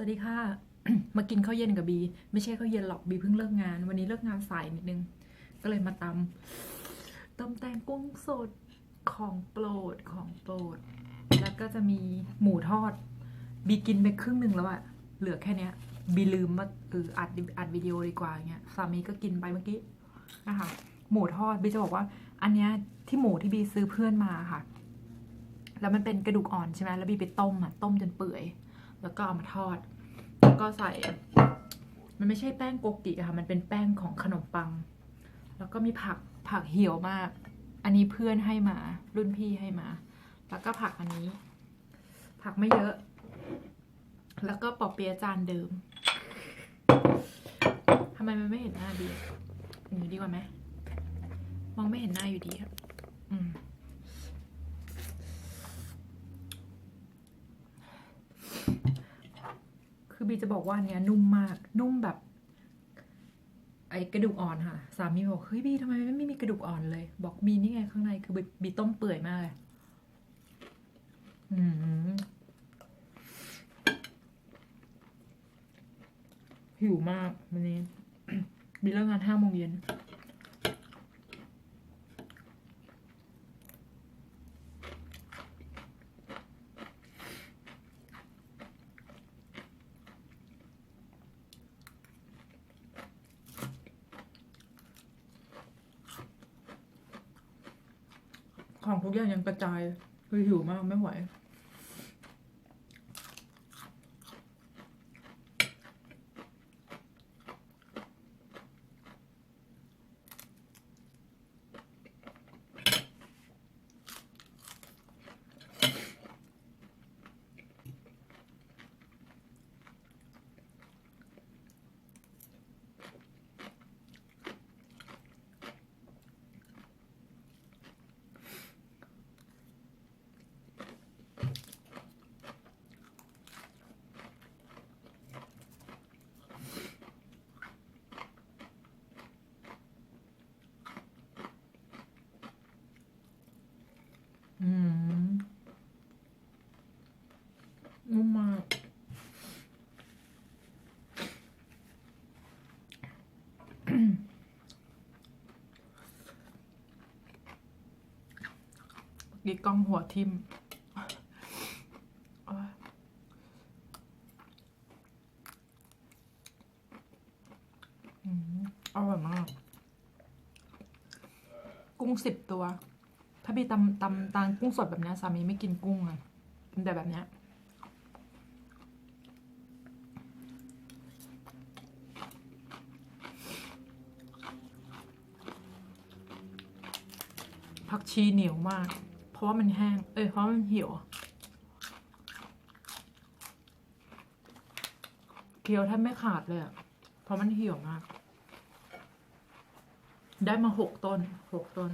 สวัสดีค่ะ มากินข้าวเย็นกับบี ไม่ใช่ข้าวเย็นหรอกบีเพิ่งเลิกงาน วันนี้เลิกงานสายนิดนึง ก็เลยมาตำตำแตงกุ้งสดของโปรดของโปรด แล้วก็จะมีหมูทอด บีกินไปครึ่งหนึ่งแล้วอะเหลือแค่เนี้ย บีลืมว่าเอออัดอัดวิดีโอดีกว่าอย่างเงี้ยสามีก็กินไปเมื่อกี้นะคะหมูทอดบีจะบอกว่า อันเนี้ยที่หมูที่บีซื้อเพื่อนมาค่ะ แล้วมันเป็นกระดูกอ่อนใช่ไหมแล้วบีไปต้มอะต้มจนเปื่อย แล้วก็เอามาทอด แล้วก็ใส่ มันไม่ใช่แป้งโกกิอะค่ะ มันเป็นแป้งของขนมปัง แล้วก็มีผักผักเหี่ยวมาก อันนี้เพื่อนให้มา รุ่นพี่ให้มา แล้วก็ผักอันนี้ ผักไม่เยอะ แล้วก็ปอเปี๊ยจานเดิมทำไมมันไม่เห็นหน้าดีอะอย่างนี้ดีกว่าไหมมองไม่เห็นหน้าอยู่ดีครับอืม คือบีจะบอกว่าเนี้ยนุ่มมาก นุ่มแบบ ไอ้กระดูกอ่อนค่ะ สามีบอกเฮ้ยบีทำไมไม่มีกระดูกอ่อนเลย บอกมีนี่ไงข้างในคือบีบีต้มเปื่อยมากเลยอืมหิวมากวันนี้บีเลิกงานห้าโมงเย็น ทุกอย่างยังกระจายคือหิวมากไม่ไหว อืม นุ่มมาก กีกล้องหัวทิมโอ๊ยอืมอร่อยมาก กุ้งสิบตัว ถ้าพี่ตำตำตาลกุ้งสดแบบนี้สามีไม่กินกุ้งอะกินแต่แบบเนี้ย ชีเหนียวมาก เพราะว่ามันแห้ง เอ้ยเพราะมันเหี่ยวเคี้ยวแทบไม่ขาดเลยอะเพราะมันเหี่ยวมาก ได้มาหกต้นหกต้น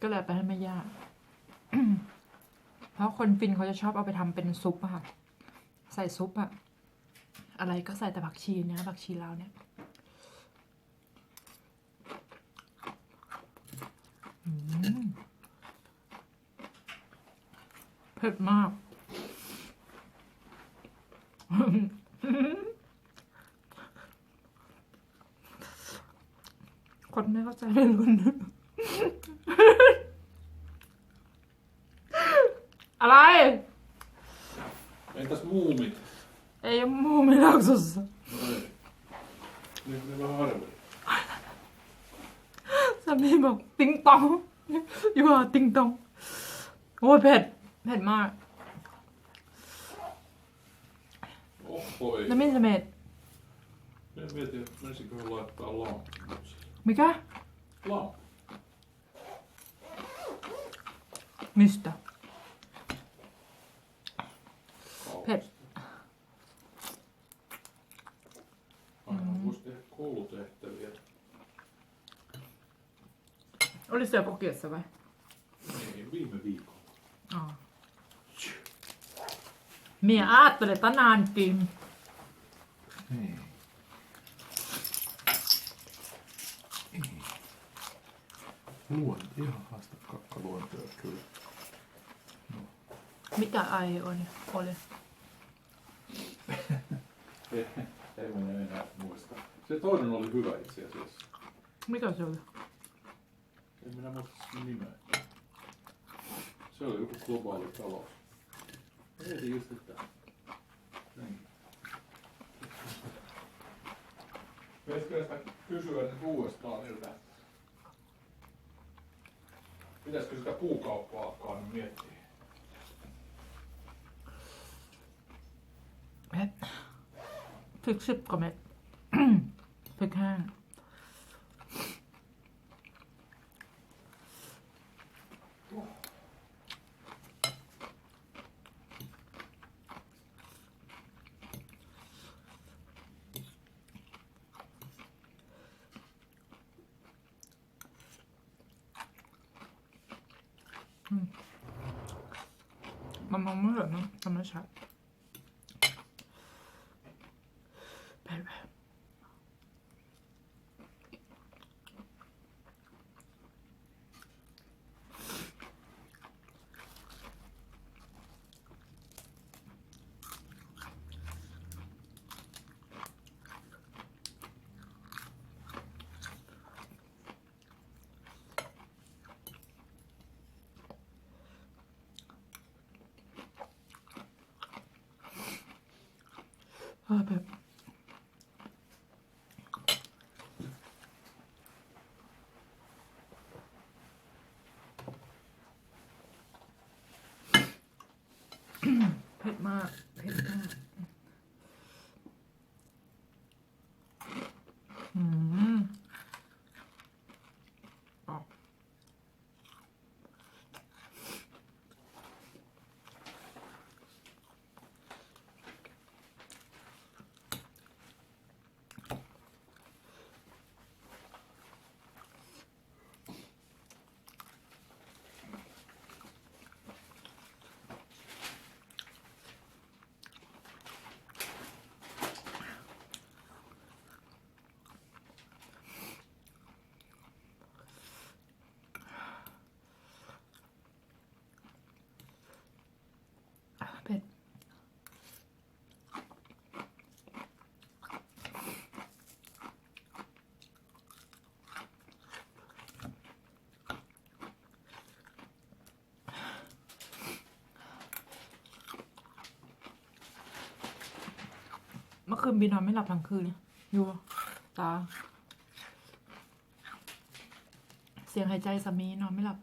ก็เลยไปให้แม่ย่าเพราะคนฟินเขาจะชอบเอาไปทำเป็นซุปอะค่ะ ใส่ซุปอะอะไรก็ใส่แต่ผักชีเนี่ยผักชีลาวเนี่ยอืมเผ็ดมาก คนไม่เข้าใจไม่รู้นะอะไร Entäs muumit? Ei ole muumilaaksossa. Ei. Ne, ne vähän harvoin. สามีบอกติงตอ งอยู่ว่าติงตองโอ้ยเผ็ดเผ็ดมาก Oppo ei. แล้วไม่จะเม็ด En mieti, että menisikö laittaa lamppu. มิกะ Lamppu. mistä เผ็ด Aina voisi tehdä koulutehtäviä. Oli se kokiossa vai? Ei, viime viikolla. Aa. Mie ajattelin tänäänkin. Ei. Luonto, ihan haasta kakkaluontoja kyllä. Mitä aihe on, oli? Minä enää muista. Se toinen oli hyvä itse asiassa. Mikä se oli? En minä muista sen nimeä. Se oli joku globaali talous. Pitäisikö sitä kysyä nyt uudestaan niiltä? Pitäisikö sitä puukauppaa alkaa nyt miettiä? Fick me... Fick มันมองไม่เห็นนะธรรมชาติ อแบบเผ็ดมาก คืนบีนอนไม่หลับทั้งคืนอยู่ตา เสียงหายใจสามีนอนไม่หลับ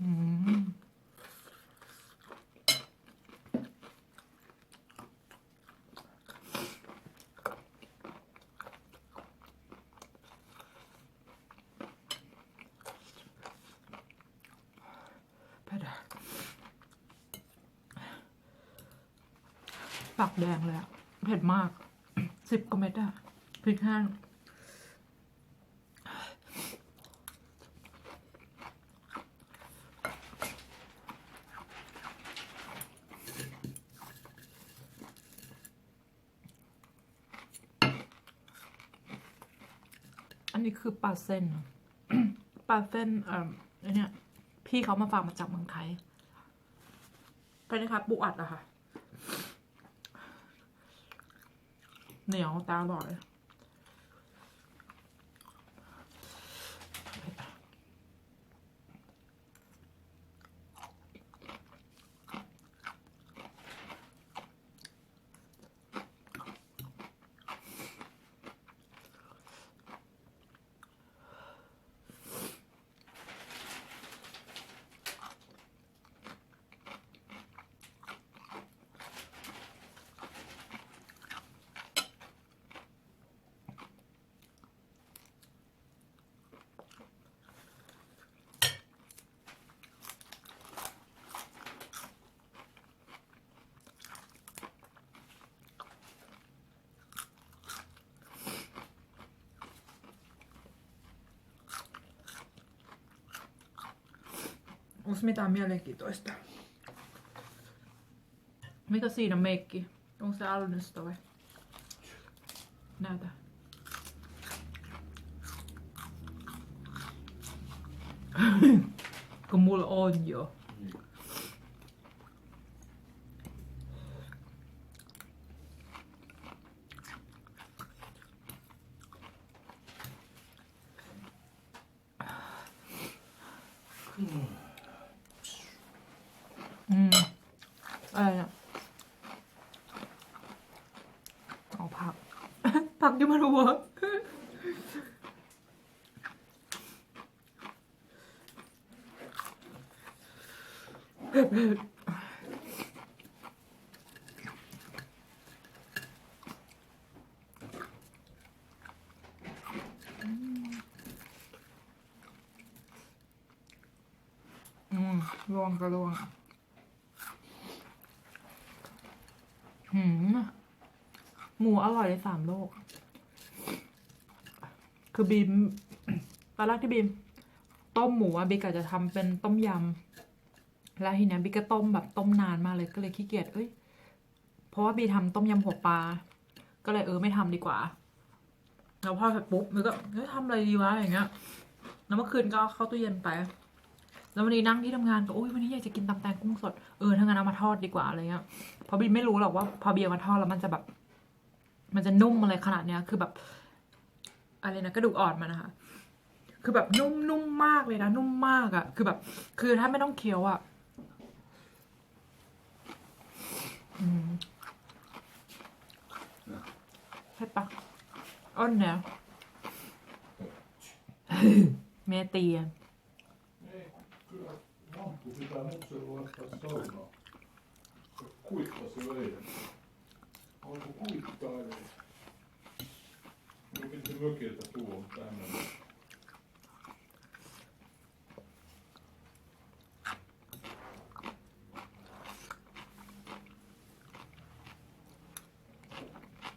อืมเผ็ดอะ ปากแดงเลยอะเผ็ดมากสิบกว่าเม็ดอะพริกแห้งอันนี้คือปลาเส้นปลาเส้นเอ่อเนี่ยพี่เขามาฝากมาจากเมืองไทยเป็นนะคะปูอัดอะค่ะ เหนียวตา Onko mitään mielenkiintoista? Mikä siinä meikki? Onko se Alnesta vai? Näytä. Como olio. Mm. ผักที่มันหัวอืมลวงก็ลวงหืม หมูอร่อยในสามโลก คือบีมตอนแรกที่บีม ต้มหมูอะบีกะจะทำเป็นต้มยำแล้วทีเนี้ยบีก็ต้มแบบต้มนานมากเลยก็เลยขี้เกียจเอ้ย เพราะว่าบีทำต้มยำหัวปลา ก็เลยเออไม่ทำดีกว่า แล้วพอเสร็จปุ๊บบีก็เฮ้ยทำอะไรดีวะอย่างเงี้ย แล้วเมื่อคืนก็เข้าตู้เย็นไป แล้ววันนี้นั่งที่ทำงานก็โอ้ยวันนี้อยากจะกินตำแตงกุ้งสด เออถ้างั้นเอามาทอดดีกว่าอะไรเงี้ยเพราะบีไม่รู้หรอกว่า พอเบียร์มาทอดแล้วมันจะแบบ มันจะนุ่มอะไรขนาดเนี้ย คือแบบ อะไรนะกระดูกอ่อนมันนะคะ คือแบบนุ่มนุ่มมากเลยนะ นุ่มมากอะคือแบบ คือถ้าไม่ต้องเคี้ยวอะใช่ปะอ้นเนี่ยแม่เตีย Nej, kyllä lamppu pitää muksen laittaa saunaan. Se kuittasi eilen. Onko kuittaa eilen? Minun piti mökiltä tuoda tänne.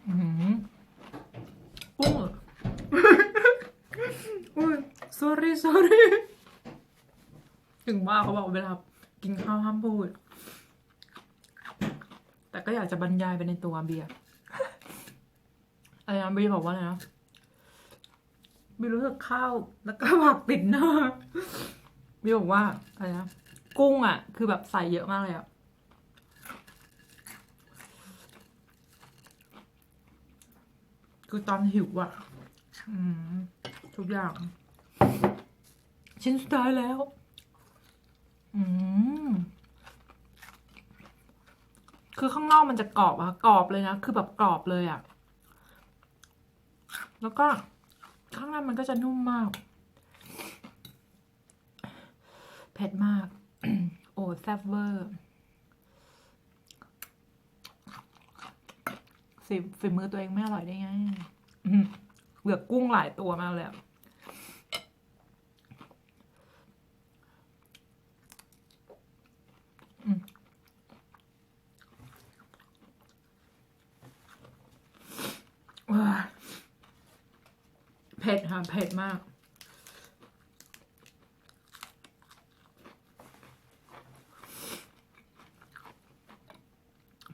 Ừ. กุ้งอุ้ย sorry sorry ถึงว่าเขาบอกเวลากินข้าวห้ามพูด ก็อยากจะบรรยายไปในตัวเบียร์อะไรนะเบียร์บอกว่าอะไรนะเบียร์รู้สึกข้าวแล้วก็ผักติดหน้าเบียร์บอกว่าอะไรนะกุ้งอะ คือแบบใส่เยอะมากเลยอะคือตอนหิวอะอทุกอย่าง ชิ้นสุดท้ายแล้ว อืม คือข้างนอกมันจะกรอบอะกรอบเลยนะ คือแบบกรอบเลยอะแล้วก็ข้างในมันก็จะนุ่มมาก เผ็ดมาก โอ้แซ่บเวอร์ฝีมือตัวเองไม่อร่อยได้ไงเหลือกุ้งหลายตัวมากเลยอะอืมว้าเผ็ดค่ะเผ็ดมาก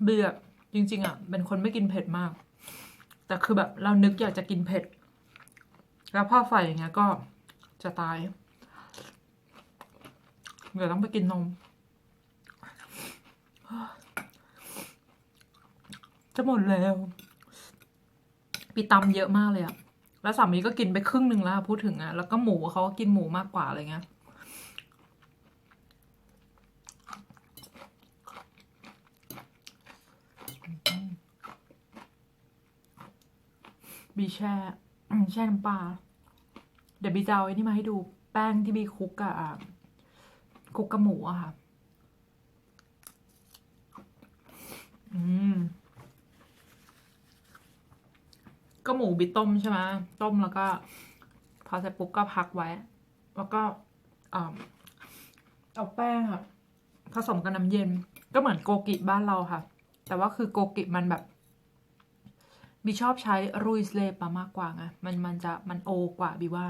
เบื่อจริง ๆ อะ เป็นคนไม่กินเผ็ดมาก แต่คือแบบเรานึกอยากจะกินเผ็ด แล้วพอใส่อย่างเงี้ยก็จะตาย เดี๋ยวต้องไปกินนม จะหมดแล้ว ปีตำเยอะมากเลยอะ แล้วสามีก็กินไปครึ่งหนึ่งแล้วพูดถึงอะแล้วก็หมูเขาก็กินหมูมากกว่าอะไรเงี้ยบีแช่แช่น้ำปลาเดี๋ยวบีจะเอาไอ้นี่มาให้ดูแป้งที่บีคุกกับอะคุกกับหมูอะค่ะ อืม ก็ หมูบีต้มใช่ไหมต้มแล้วก็ พอเสร็จปุ๊บก็พักไว้ แล้วก็เอาแป้งอะผสมกับน้ำเย็น ก็เหมือนโกกิบ้านเราค่ะ แต่ว่าคือโกกิมันแบบบีชอบใช้รุยสเลปมากกว่าไงมันมันจะมันโอกว่าบีว่า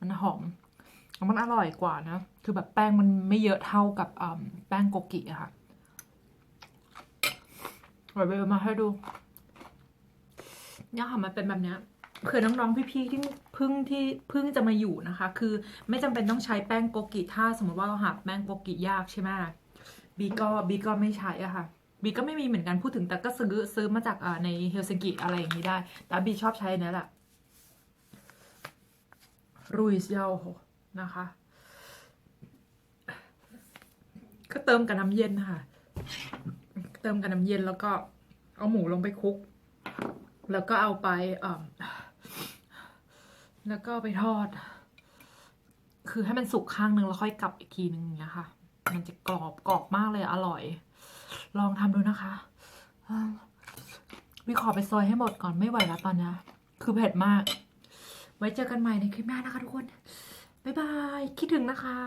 มันหอมแล้วมันอร่อยกว่านะ คือแบบแป้งมันไม่เยอะเท่ากับแป้งโกกิอะค่ะเดี๋ยวบีเอามาให้ดู เนี่ยค่ะมันเป็นแบบเนี้ยเผื่อน้องๆพี่ๆที่เพิ่งที่เพิ่งจะมาอยู่นะคะ คือไม่จำเป็นต้องใช้แป้งโกกิถ้าสมมติว่าเราหาแป้งโกกิยากใช่ไหมบีก็บีก็ไม่ใช้อะค่ะบีก็ไม่มีเหมือนกันพูดถึงแต่ก็ซื้อซื้อมาจากในเฮลซิงกิอะไรอย่างนี้ได้ แต่บีชอบใช้อันนี้แหละรุยส์เยาโหนะคะก็เติมกับน้ำเย็นค่ะ เติมกับน้ำเย็นแล้วก็เอาหมูลงไปคลุก แล้วก็เอาไปแล้วก็ไปทอด คือให้มันสุกข้างนึงแล้วค่อยกลับอีกทีนึงอย่างเงี้ยค่ะ มันจะกรอบกรอบมากเลยอร่อย ลองทำดูนะคะวิขอไปซอยให้หมดก่อนไม่ไหวแล้วตอนนี้คือเผ็ดมาก ไว้เจอกันใหม่ในคลิปหน้านะคะทุกคน บ๊ายบาย คิดถึงนะคะ